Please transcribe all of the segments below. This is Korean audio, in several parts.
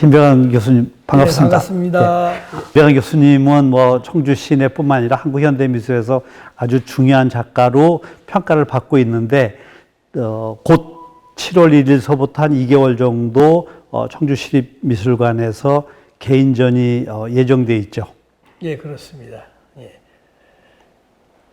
김병환 교수님 반갑습니다. 네, 반갑습니다. 김병환 교수님은 뭐 청주 시내뿐만 아니라 한국 현대 미술에서 아주 중요한 작가로 평가를 받고 있는데 어, 곧 7월 1일서부터 한 2개월 정도 어, 청주 시립미술관에서 개인전이 어, 예정돼 있죠. 예, 그렇습니다. 예.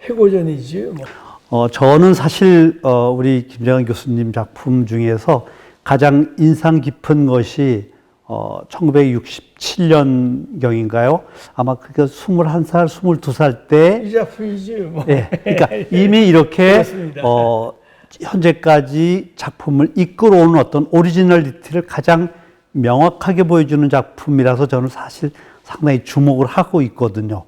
회고전이지 뭐. 어, 저는 사실, 어, 우리 김정은 교수님 작품 중에서 가장 인상 깊은 것이, 어, 1967년 경인가요? 아마 그게 21살, 22살 때, 이 작품이지 뭐. 예, 그러니까 이미 이렇게. 어, 현재까지 작품을 이끌어오는 어떤 오리지널리티를 가장 명확하게 보여주는 작품이라서 저는 사실 상당히 주목을 하고 있거든요.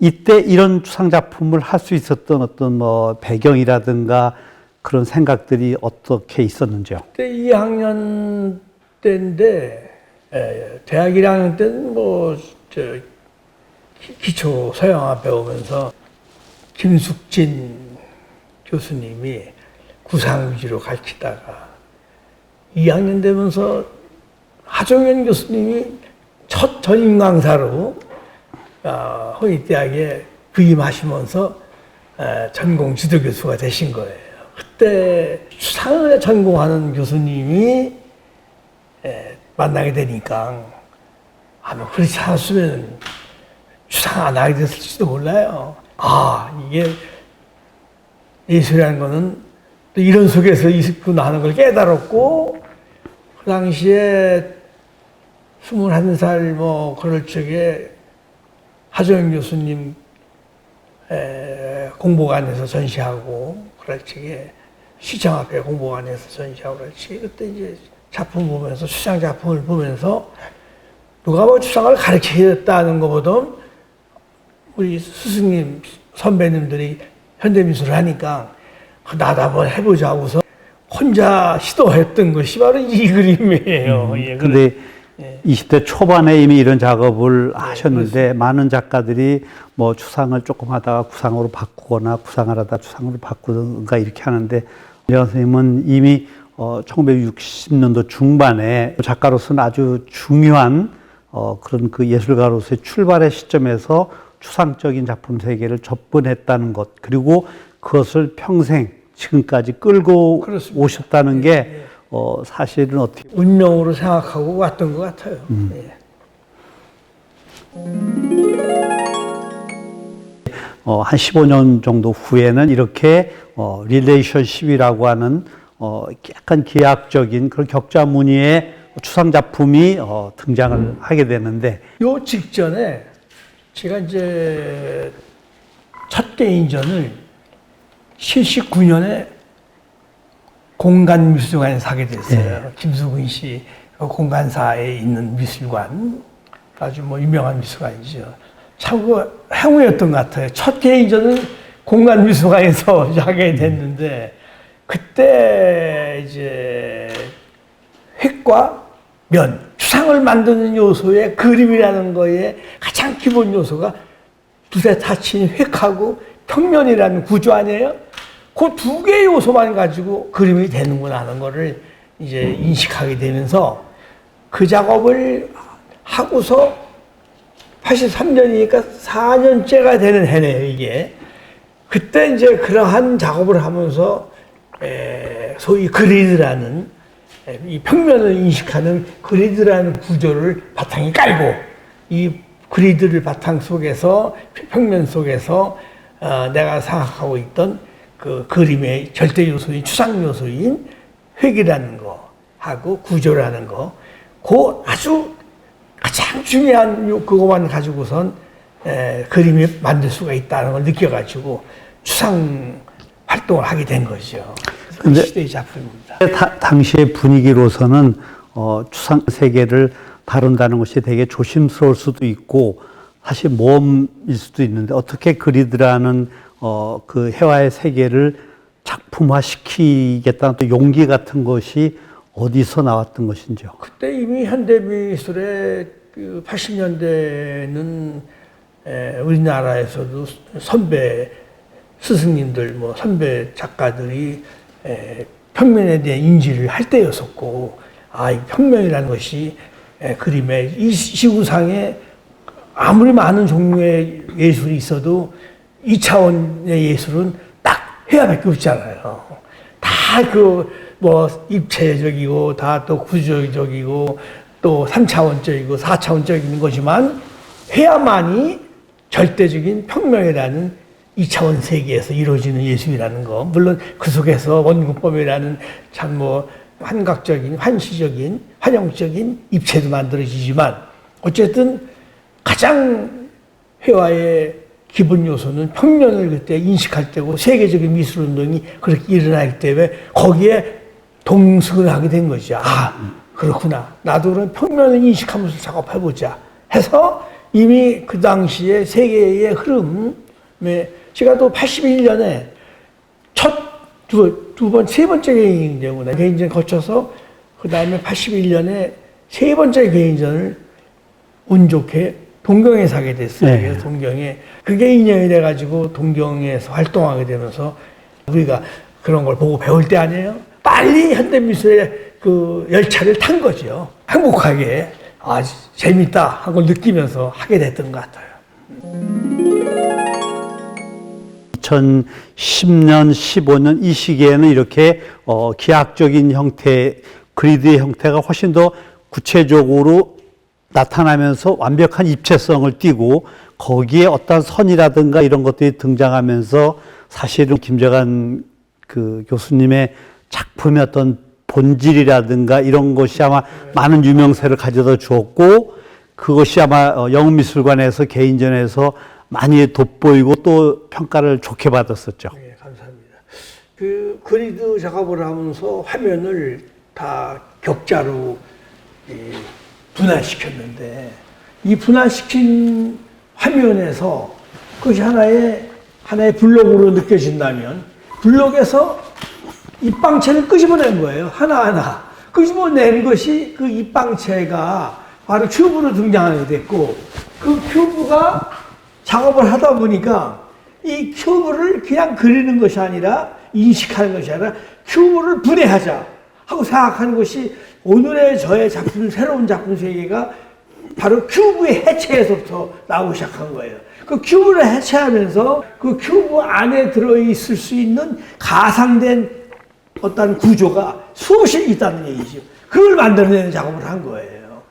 이때 이런 추상 작품을 할 수 있었던 어떤 뭐 배경이라든가 그런 생각들이 어떻게 있었는지요? 그때 2학년 때인데 에, 대학 1학년 때는 뭐저 기초 서양화 배우면서 김숙진 교수님이 구상 위주로 가르치다가 2학년 되면서 하종현 교수님이 첫 전임 강사로 어, 홍익대학에 부임하시면서 에, 전공 지도 교수가 되신 거예요. 그때 추상을 전공하는 교수님이 에, 만나게 되니까 아마 그렇지 않았으면 추상 안 하게 됐을지도 몰라요. 아 이게 예술이라는 거는 또 이런 속에서 하는 걸 깨달았고 그 당시에 21살 뭐 그럴 적에 하정영 교수님 에, 공보관에서 전시하고 그럴 적에 시청 앞에 공보관에서 전시하고 적에 그때 이제 작품 보면서 추상 작품을 보면서 누가 뭐 추상을 가르치겠다는 것보다 우리 스승님 선배님들이 현대미술을 하니까 나도 한번 해보자 하고서 혼자 시도했던 것이 바로 이 그림이에요. 예, 그래. 근데 예. 20대 초반에 이미 이런 작업을 하셨는데 많은 작가들이 뭐 추상을 조금 하다가 구상으로 바꾸거나 구상을 하다 추상으로 바꾸든가 이렇게 하는데 정 선생님은 이미 어 1960년도 중반에 작가로서는 아주 중요한 어 그런 그 예술가로서의 출발의 시점에서 추상적인 작품 세계를 접근했다는 것 그리고 그것을 평생 지금까지 끌고 그렇습니다. 오셨다는 게 어, 사실은 어떻게 운명으로 생각하고 왔던 것 같아요. 음. 예. 어, 한 15년 정도 후에는 이렇게 어, 릴레이션십이라고 하는 어, 약간 계약적인 그런 격자 무늬의 추상 작품이 어, 등장을 하게 되는데 요 직전에 제가 이제 첫 개인전을 79년에 공간 미술관에 사게 됐어요. 김수근 씨그 공간사에 있는 미술관 아주 뭐 유명한 미술관이죠. 참 그 행운이었던 것 같아요. 첫 개인전은 공간 미술관에서 하게 됐는데 그때 이제 획과 면, 추상을 만드는 요소의 그림이라는 거에 가장 기본 요소가 두세 타친 획하고 평면이라는 구조 아니에요? 그 두 개의 요소만 가지고 그림이 되는구나 하는 거를 이제 인식하게 되면서 그 작업을 하고서 83년이니까 4년째가 되는 해네요, 이게. 그때 이제 그러한 작업을 하면서 에, 소위 그리드라는 에, 이 평면을 인식하는 그리드라는 구조를 바탕에 깔고 이 그리드를 바탕 속에서 평면 속에서 어, 내가 생각하고 있던 그 그림의 절대 요소인 추상 요소인 획이라는 거 하고 구조라는 거, 그 아주 가장 중요한 요 그거만 가지고선 에, 그림을 만들 수가 있다는 걸 느껴가지고 추상 활동을 하게 된 거죠. 그 시대의 작품입니다. 다- 당시의 분위기로서는 어, 추상 세계를 다룬다는 것이 되게 조심스러울 수도 있고 사실 모험일 수도 있는데 어떻게 그리드라는 어, 그 해와의 세계를 작품화 시키겠다는 또 용기 같은 것이 어디서 나왔던 것인지요? 그때 이미 현대미술의 그 80년대는 우리나라에서도 선배 스승님들, 뭐 선배 작가들이 에, 평면에 대한 인지를 할 때였었고, 아, 이 평면이라는 것이 예, 그림에 이 시구상에 아무리 많은 종류의 예술이 있어도 이 차원의 예술은 딱 해야밖에 없잖아요. 다 그 뭐 입체적이고 다 또 구조적이고 또 3차원적이고 4차원적인 것이만 해야만이 절대적인 평명이라는 2차원 세계에서 이루어지는 예술이라는 거. 물론 그 속에서 원근법이라는 참 뭐 환각적인, 환시적인, 환영적인 입체도 만들어지지만 어쨌든 가장 회화의 기본 요소는 평면을 그때 인식할 때고 세계적인 미술 운동이 그렇게 일어나기 때문에 거기에 동승을 하게 된 거죠. 아, 그렇구나. 나도 그런 평면을 인식하면서 작업해보자. 해서 이미 그 당시에 세계의 흐름에 제가 또 81년에 첫 두, 두 번, 세 번째 개인전구나. 개인전 거쳐서 그 다음에 81년에 세 번째 개인전을 운 좋게 동경에 사게 됐어요. 네. 그래서 동경에 그게 인연이 돼가지고 동경에서 활동하게 되면서 우리가 그런 걸 보고 배울 때 아니에요. 빨리 현대미술의 그 열차를 탄 거죠. 행복하게 아 재밌다 하고 느끼면서 하게 됐던 것 같아요. 2010년, 15년 이 시기에는 이렇게 어, 기하학적인 형태, 그리드의 형태가 훨씬 더 구체적으로 나타나면서 완벽한 입체성을 띠고 거기에 어떤 선이라든가 이런 것들이 등장하면서 사실은 김재관 그 교수님의 작품의 어떤 본질이라든가 이런 것이 아마 많은 유명세를 가져다 주었고 그것이 아마 어, 영미술관에서 개인전에서 많이 돋보이고 또 평가를 좋게 받았었죠. 네, 감사합니다. 그 그리드 작업을 하면서 화면을 다 격자로 이 분할시켰는데 이 분할시킨 화면에서 그것이 하나의 하나의 블록으로 느껴진다면 블록에서 입방체를 끄집어낸 거예요. 하나하나. 끄집어낸 것이 그 입방체가 바로 큐브로 등장하게 됐고 그 큐브가 작업을 하다 보니까 이 큐브를 그냥 그리는 것이 아니라 인식하는 것이 아니라 큐브를 분해하자 하고 생각하는 것이 오늘의 저의 작품, 새로운 작품 세계가 바로 큐브의 해체에서부터 나오기 시작한 거예요. 그 큐브를 해체하면서 그 큐브 안에 들어있을 수 있는 가상된 어떤 구조가 수없이 있다는 얘기죠. 그걸 만들어내는 작업을 한 거예요.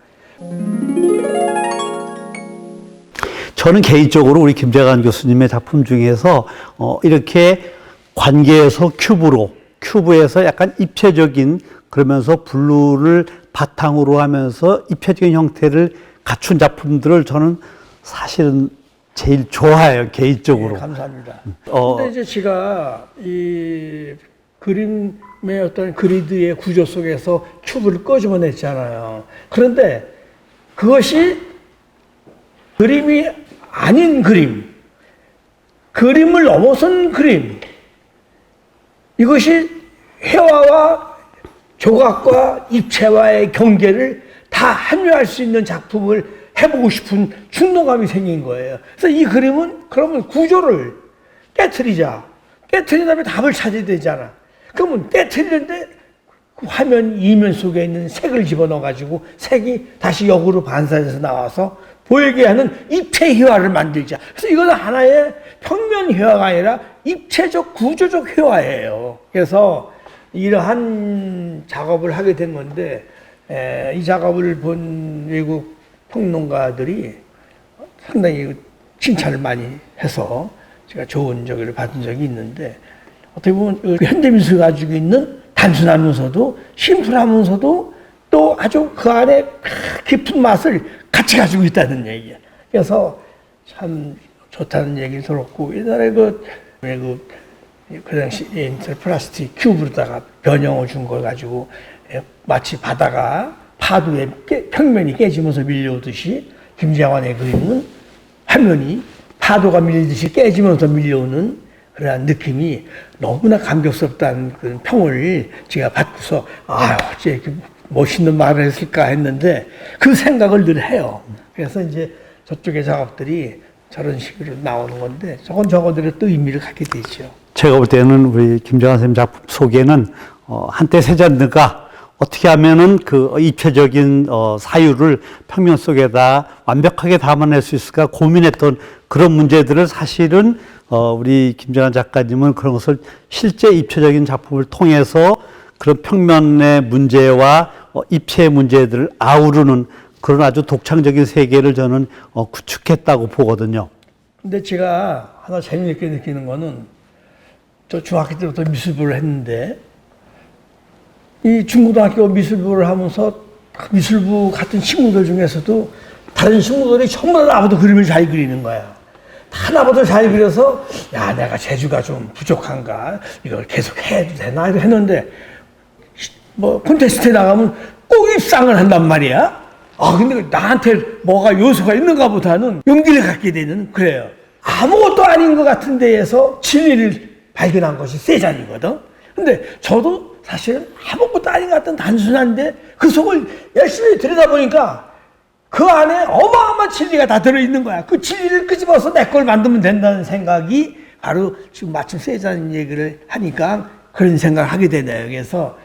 저는 개인적으로 우리 김재관 교수님의 작품 중에서 어, 이렇게 관계에서 큐브로, 큐브에서 약간 입체적인 그러면서 블루를 바탕으로 하면서 입체적인 형태를 갖춘 작품들을 저는 사실은 제일 좋아해요, 개인적으로. 네, 감사합니다. 어. 근데 이제 제가 이 그림의 어떤 그리드의 구조 속에서 큐브를 꺼집어냈잖아요. 그런데 그것이 그림이 아닌 그림, 그림을 넘어선 그림, 이것이 회화와 조각과 입체와의 경계를 다 합류할 수 있는 작품을 해보고 싶은 충동감이 생긴 거예요. 그래서 이 그림은 그러면 구조를 깨트리자. 깨트린 다음에 답을 찾아야 되잖아. 그러면 깨트리는데 그 화면 이면 속에 있는 색을 집어넣어가지고 색이 다시 역으로 반사해서 나와서 보이게 하는 입체 회화를 만들자. 그래서 이거는 하나의 평면 회화가 아니라 입체적 구조적 회화예요. 그래서 이러한 작업을 하게 된 건데 에, 이 작업을 본 외국 평론가들이 상당히 칭찬을 많이 해서 제가 좋은 저기를 받은 적이 있는데 어떻게 보면 그 현대미술이 가지고 있는 단순하면서도 심플하면서도 또 아주 그 안에 깊은 맛을 같이 가지고 있다는 얘기예요. 그래서 참 좋다는 얘기를 들었고 옛날에 그 외국 그 당시 인터 플라스틱 큐브로다가 변형을 준 걸 가지고 예, 마치 바다가 파도에 깨- 평면이 깨지면서 밀려오듯이 김재환의 그림은 화면이 파도가 밀리듯이 깨지면서 밀려오는 그러한 느낌이 너무나 감격스럽다는 그런 평을 제가 받고서 아유, 어째 이렇게 멋있는 말을 했을까 했는데 그 생각을 늘 해요. 그래서 이제 저쪽의 작업들이 저런 식으로 나오는 건데 저건 저거들의 또 의미를 갖게 되죠. 제가 볼 때는 우리 김정한 선생님 작품 속에는 어, 한때 세잔드가 어떻게 하면은 그 입체적인 어, 사유를 평면 속에다 완벽하게 담아낼 수 있을까 고민했던 그런 문제들을 사실은 어, 우리 김정환 작가님은 그런 것을 실제 입체적인 작품을 통해서 그런 평면의 문제와 어, 입체의 문제들을 아우르는 그런 아주 독창적인 세계를 저는 어, 구축했다고 보거든요. 근데 제가 하나 재미있게 느끼는 거는 저 중학교 때부터 미술부를 했는데 이 중고등학교 미술부를 하면서 미술부 같은 친구들 중에서도 다른 친구들이 다 나보다 그림을 잘 그리는 거야. 다 나보다 잘 그려서 야 내가 재주가 좀 부족한가 이걸 계속 해도 되나 했는데 뭐 콘테스트에 나가면 꼭 입상을 한단 말이야. 아 근데 나한테 뭐가 요소가 있는가 보다는 용기를 갖게 되는 그래요. 아무것도 아닌 것 같은 데에서 진리를 발견한 것이 세잔이거든. 근데 저도 사실은 아무것도 아닌 것 같은 단순한데 그 속을 열심히 들여다보니까 그 안에 어마어마한 진리가 다 들어있는 거야. 그 진리를 끄집어서 내 걸 만들면 된다는 생각이 바로 지금 마침 세잔 얘기를 하니까 그런 생각을 하게 되네요. 그래서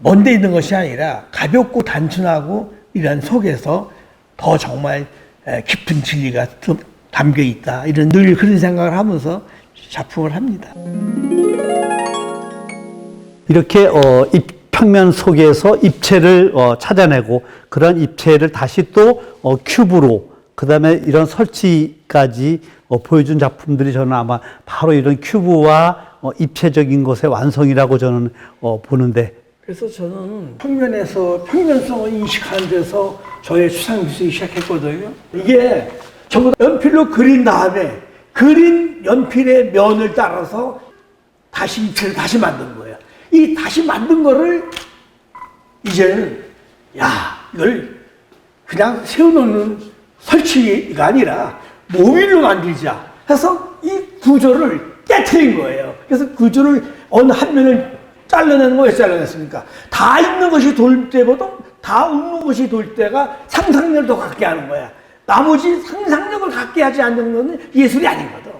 먼데 있는 것이 아니라 가볍고 단순하고 이런 속에서 더 정말 에, 깊은 진리가 듬- 담겨 있다. 이런 늘 그런 생각을 하면서 작품을 합니다. 이렇게 어, 입, 평면 속에서 입체를 어, 찾아내고 그런 입체를 다시 또 어, 큐브로 그다음에 이런 설치까지 어, 보여준 작품들이 저는 아마 바로 이런 큐브와 어, 입체적인 것의 완성이라고 저는 어, 보는데 그래서 저는 평면에서 평면성을 인식하는 데서 저의 추상 미술이 시작했거든요. 이게 전부 다 연필로 그린 다음에 그린 연필의 면을 따라서 다시 입체를 다시 만든 거예요. 이 다시 만든 거를 이제는 야 이걸 그냥 세워놓는 설치가 아니라 모빌로 만들자 해서 이 구조를 깨트린 거예요. 그래서 구조를 어느 한 면을 잘라내는 거 왜 잘라냈습니까? 다 있는 것이 돌 때보다 다 없는 것이 돌 때가 상상력을 더 갖게 하는 거야. 나머지 상상력을 갖게 하지 않는 것은 예술이 아니거든.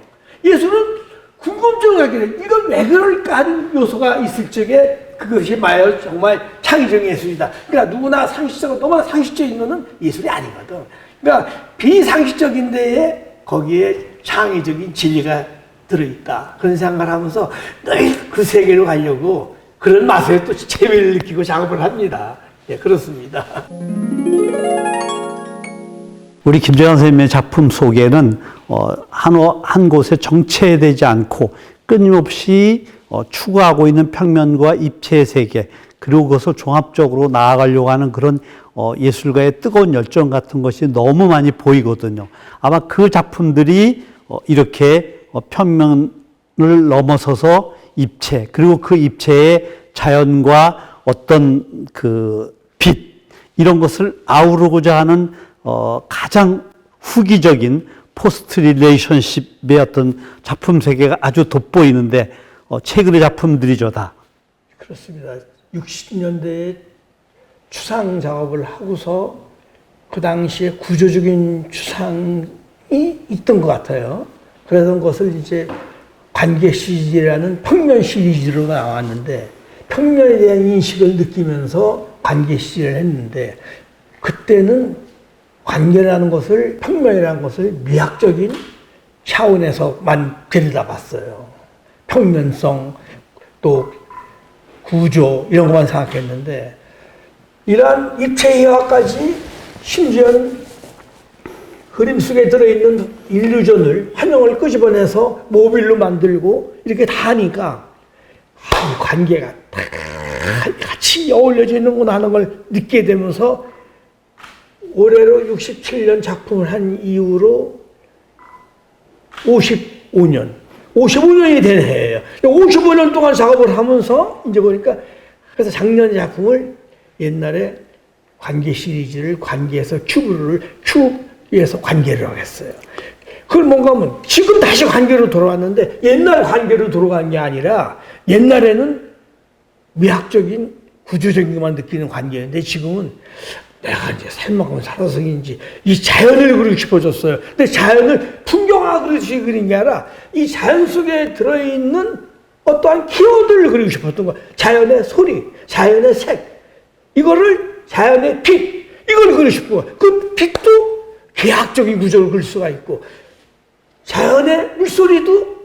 예술은 궁금증을 갖게 돼. 이건 왜 그럴까 하는 요소가 있을 적에 그것이 마요 정말 창의적 예술이다. 그러니까 누구나 상식적으로 너무나 상식적인 거는 예술이 아니거든. 그러니까 비상식적인 데에 거기에 창의적인 진리가 들어있다. 그런 생각을 하면서 늘 그 세계로 가려고 그런 맛에 또 재미를 느끼고 작업을 합니다. 예, 그렇습니다. 우리 김재환 선생님의 작품 속에는 어, 한, 어- 한 곳에 정체되지 않고 끊임없이 어, 추구하고 있는 평면과 입체의 세계 그리고 그것을 종합적으로 나아가려고 하는 그런 어, 예술가의 뜨거운 열정 같은 것이 너무 많이 보이거든요. 아마 그 작품들이 어, 이렇게 어, 평면을 넘어서서 입체 그리고 그 입체의 자연과 어떤 그 빛 이런 것을 아우르고자 하는 어, 가장 후기적인 포스트 릴레이션십의 어떤 작품 세계가 아주 돋보이는데 어, 최근의 작품들이죠 다. 그렇습니다. 60년대에 추상 작업을 하고서 그 당시에 구조적인 추상이 있던 것 같아요. 그런 것을 이제 관계 시리즈라는 평면 시리즈로 나왔는데 평면에 대한 인식을 느끼면서 관계 시리즈를 했는데 그때는 관계라는 것을 평면이라는 것을 미학적인 차원에서만 들여다봤어요. 평면성 또 구조 이런 것만 생각했는데 이러한 입체이화까지 심지어는 그림 속에 들어있는 일루전을 화면을 끄집어내서 모빌로 만들고 이렇게 다 하니까 아, 이 관계가 다 같이 어울려져 있는구나 하는 걸 느끼게 되면서 올해로 67년 작품을 한 이후로 55년, 55년이 된 해예요. 55년 동안 작업을 하면서 이제 보니까 그래서 작년 작품을 옛날에 관계 시리즈를 관계에서 큐브를 큐 에서 관계를 했어요. 그걸 뭔가 하면 지금 다시 관계로 돌아왔는데 옛날 관계로 돌아간 게 아니라 옛날에는 미학적인 구조적인 것만 느끼는 관계였는데 지금은 내가 이제 살만큼 살아서인지 이 자연을 그리고 싶어졌어요. 근데 자연을 풍경화 그리듯이 그린 게 아니라 이 자연 속에 들어있는 어떠한 키워드를 그리고 싶었던 거야. 자연의 소리, 자연의 색, 이거를 자연의 빛 이걸 그리고 싶고 그 빛도 계약적인 구조를 그릴 수가 있고 자연의 물소리도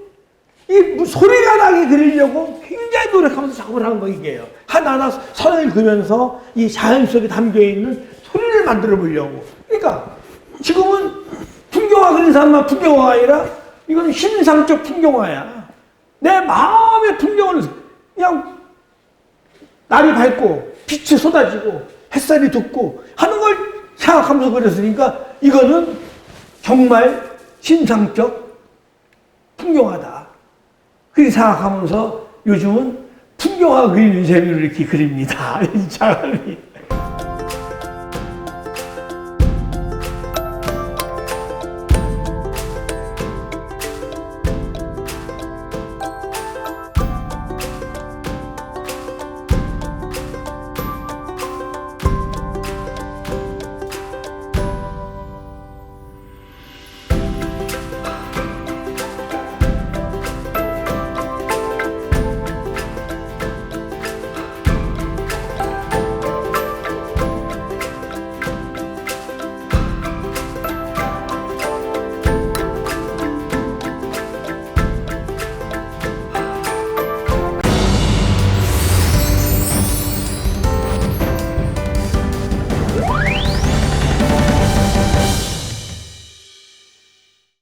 이 물- 소리가 나게 그리려고 굉장히 노력하면서 작업을 하는 거 이게요. 하나하나 선을 그면서 이 자연 속에 담겨 있는 소리를 만들어 보려고. 그러니까 지금은 풍경화 그린 사람만 풍경화가 아니라 이거는 신상적 풍경화야. 내 마음의 풍경을 그냥 날이 밝고 빛이 쏟아지고 햇살이 돋고 하는 걸 생각하면서 그렸으니까 이거는 정말 신상적 풍경화다. 그렇게 생각하면서 요즘은 풍경화 그리는 재미를 이렇게 그립니다. 이 사람이.